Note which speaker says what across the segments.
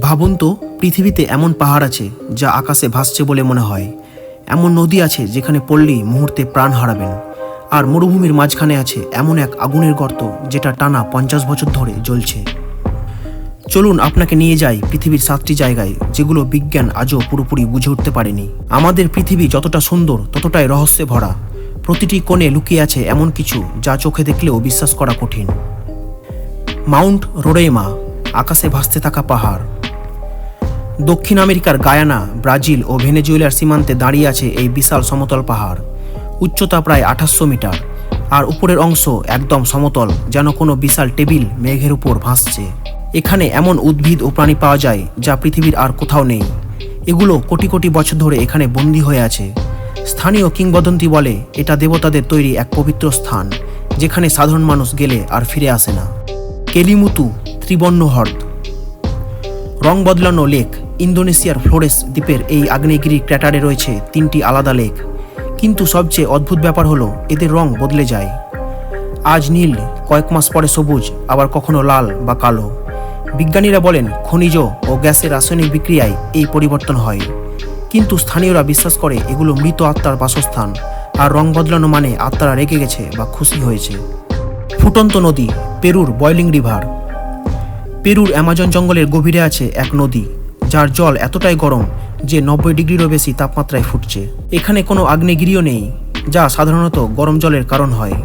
Speaker 1: ভাবুন তো, পৃথিবীতে এমন পাহাড় আছে যা আকাশে ভাসছে বলে মনে হয়। এমন নদী আছে যেখানে পড়লেই মুহূর্তে প্রাণ হারাবেন। আর মরুভূমির মাঝখানে আছে এমন এক আগুনের গর্ত যেটা টানা পঞ্চাশ বছর ধরে জ্বলছে। চলুন আপনাকে নিয়ে যাই পৃথিবীর সাতটি জায়গায় যেগুলো বিজ্ঞান আজও পুরোপুরি বুঝে উঠতে পারেনি। আমাদের পৃথিবী যতটা সুন্দর, ততটাই রহস্যে ভরা। প্রতিটি কোণে লুকিয়ে আছে এমন কিছু যা চোখে দেখলেও বিশ্বাস করা কঠিন। মাউন্ট রোডেমা আকাশে ভাসতে থাকা পাহাড়। দক্ষিণ আমেরিকার গায়ানা, ব্রাজিল ও ভেনেজুয়েলার সীমান্তে দাঁড়িয়ে আছে এই বিশাল সমতল পাহাড়। উচ্চতা প্রায় আঠাশশো মিটার, আর উপরের অংশ একদম সমতল, যেন কোনো বিশাল টেবিল মেঘের উপর ভাসছে। এখানে এমন উদ্ভিদ ও প্রাণী পাওয়া যায় যা পৃথিবীর আর কোথাও নেই। এগুলো কোটি কোটি বছর ধরে এখানে বন্দী হয়ে আছে। স্থানীয় কিংবদন্তি বলে, এটা দেবতাদের তৈরি এক পবিত্র স্থান, যেখানে সাধারণ মানুষ গেলে আর ফিরে আসে না। কেলিমুতু ত্রিবর্ণ হ্রদ রং বদলানো লেক, ইন্দোনেশিয়ার ফ্লোরেস দ্বীপের এই আগ্নেয়গিরি ক্র্যাটারে রয়েছে তিনটি আলাদা লেক। কিন্তু সবচেয়ে অদ্ভুত ব্যাপার হলো, এদের রং বদলে যায়। আজ নীল, কয়েক মাস পরে সবুজ, আবার কখনো লাল বা কালো। বিজ্ঞানীরা বলেন, খনিজ ও গ্যাসের রাসায়নিক বিক্রিয়ায় এই পরিবর্তন হয়। কিন্তু স্থানীয়রা বিশ্বাস করে, এগুলো মৃত আত্মার বাসস্থান, আর রং বদলানো মানে আত্মারা রেগে গেছে বা খুশি হয়েছে। ফুটন্ত নদী, পেরুর বয়লিং রিভার পেরুর অ্যামাজন জঙ্গলের গভীরে আছে এক নদী, যার জল এতটাই গরম যে নব্বই ডিগ্রিরও বেশি তাপমাত্রায় ফুটছে। এখানে কোনো আগ্নেয়গিরিও নেই, যা সাধারণত গরম জলের কারণ হয়।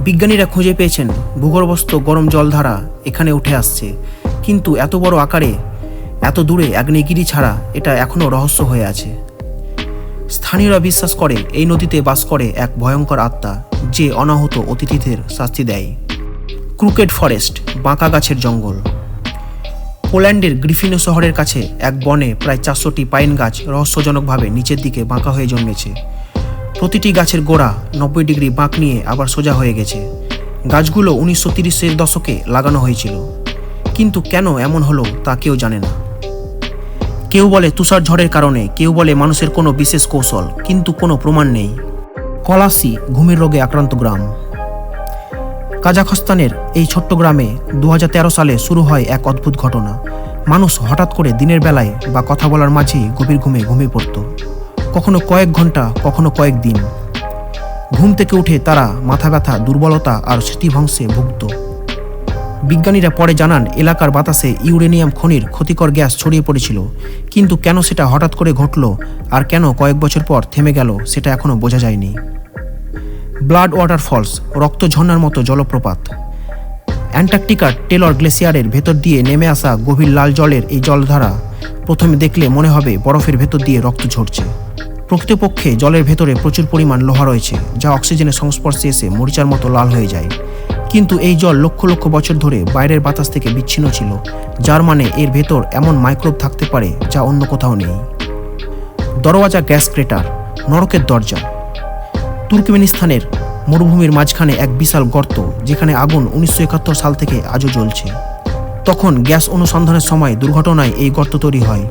Speaker 1: বিজ্ঞানীরা খুঁজে পেয়েছেন, ভূগর্ভস্থ গরম জলধারা এখানে উঠে আসছে। কিন্তু এত বড় আকারে, এত দূরে আগ্নেয়গিরি ছাড়া এটা এখনও রহস্য হয়ে আছে। স্থানীয়রা বিশ্বাস করে, এই নদীতে বাস করে এক ভয়ঙ্কর আত্মা, যে অনাহত অতিথিদের শাস্তি দেয়। ক্রুকেট ফরেস্ট, বাঁকা গাছের জঙ্গল। পোল্যান্ডের গ্রিফিনো শহরের কাছে এক বনে প্রায় চারশোটি পাইন গাছ রহস্যজনকভাবে নিচের দিকে বাঁকা হয়ে জন্মেছে। প্রতিটি গাছের গোড়া নব্বই ডিগ্রি বাঁক নিয়ে আবার সোজা হয়ে গেছে। গাছগুলো উনিশশো তিরিশের দশকে লাগানো হয়েছিল। কিন্তু কেন এমন হলো তা কেউ জানে না। কেউ বলে তুষার ঝড়ের কারণে, কেউ বলে মানুষের কোনো বিশেষ কৌশল, কিন্তু কোনো প্রমাণ নেই। কলাসি ঘুমের রোগে আক্রান্ত গ্রাম। কাজাখস্তানের এই ছোট্ট গ্রামে দু হাজার তেরো সালে শুরু হয় এক অদ্ভুত ঘটনা। মানুষ হঠাৎ করে দিনের বেলায় বা কথা বলার মাঝেই গভীর ঘুমে ঘুমিয়ে পড়ত। কখনো কয়েক ঘণ্টা, কখনো কয়েক দিন। ঘুম থেকে উঠে তারা মাথা ব্যথা দুর্বলতা আর স্মৃতিভংশে ভুগত। বিজ্ঞানীরা পরে জানান, এলাকার বাতাসে ইউরেনিয়াম খনির ক্ষতিকর গ্যাস ছড়িয়ে পড়েছিল। কিন্তু কেন সেটা হঠাৎ করে ঘটল আর কেন কয়েক বছর পর থেমে গেল, সেটা এখনও বোঝা যায়নি। ব্লাড ওয়াটার ফলস রক্ত ঝর্ণার মতো জলপ্রপাত। অ্যান্টার্কটিকার টেলর গ্লেসিয়ারের ভেতর দিয়ে নেমে আসা গভীর লাল জলের এই জলধারা প্রথমে দেখলে মনে হবে বরফের ভেতর দিয়ে রক্ত ঝরছে। প্রকৃতপক্ষে জলের ভেতরে প্রচুর পরিমাণ লোহা রয়েছে, যা অক্সিজেনের সংস্পর্শে এসে মরিচার মতো লাল হয়ে যায়। কিন্তু এই জল লক্ষ লক্ষ বছর ধরে বাইরের বাতাস থেকে বিচ্ছিন্ন ছিল, যার মানে এর ভেতর এমন মাইক্রোব থাকতে পারে যা অন্য কোথাও নেই। দরওয়াজা গ্যাস ক্রেটার, নরকের দরজা। তুর্কমেনিস্তানের মরুভূমির মাঝখানে এক বিশাল গর্ত, যেখানে আগুন উনিশশো একাত্তর সাল থেকে আজও জ্বলছে। তখন গ্যাস অনুসন্ধানের সময় দুর্ঘটনায় এই গর্ত তৈরি হয়।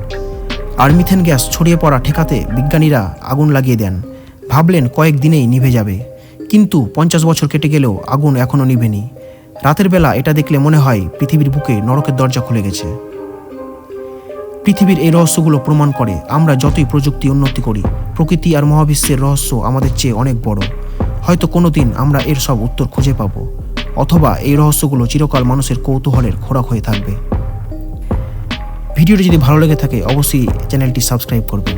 Speaker 1: আর মিথেন গ্যাস ছড়িয়ে পড়া ঠেকাতে বিজ্ঞানীরা আগুন লাগিয়ে দেন। ভাবলেন কয়েক দিনেই নিভে যাবে। কিন্তু পঞ্চাশ বছর কেটে গেলেও আগুন এখনও নিভেনি। রাতের বেলা এটা দেখলে মনে হয় পৃথিবীর বুকে নরকের দরজা খুলে গেছে। পৃথিবীর এই রহস্যগুলো প্রমাণ করে আমরা যতই প্রযুক্তি উন্নতি করি, প্রকৃতি আর মহাবিশ্বের রহস্য আমাদের চেয়ে অনেক বড়। হয়তো কোনো দিন আমরা এর সব উত্তর খুঁজে পাব, অথবা এই রহস্যগুলো চিরকাল মানুষের কৌতূহলের খোরাক হয়ে থাকবে। ভিডিওটি যদি ভালো লেগে থাকে, অবশ্যই চ্যানেলটি সাবস্ক্রাইব করবেন।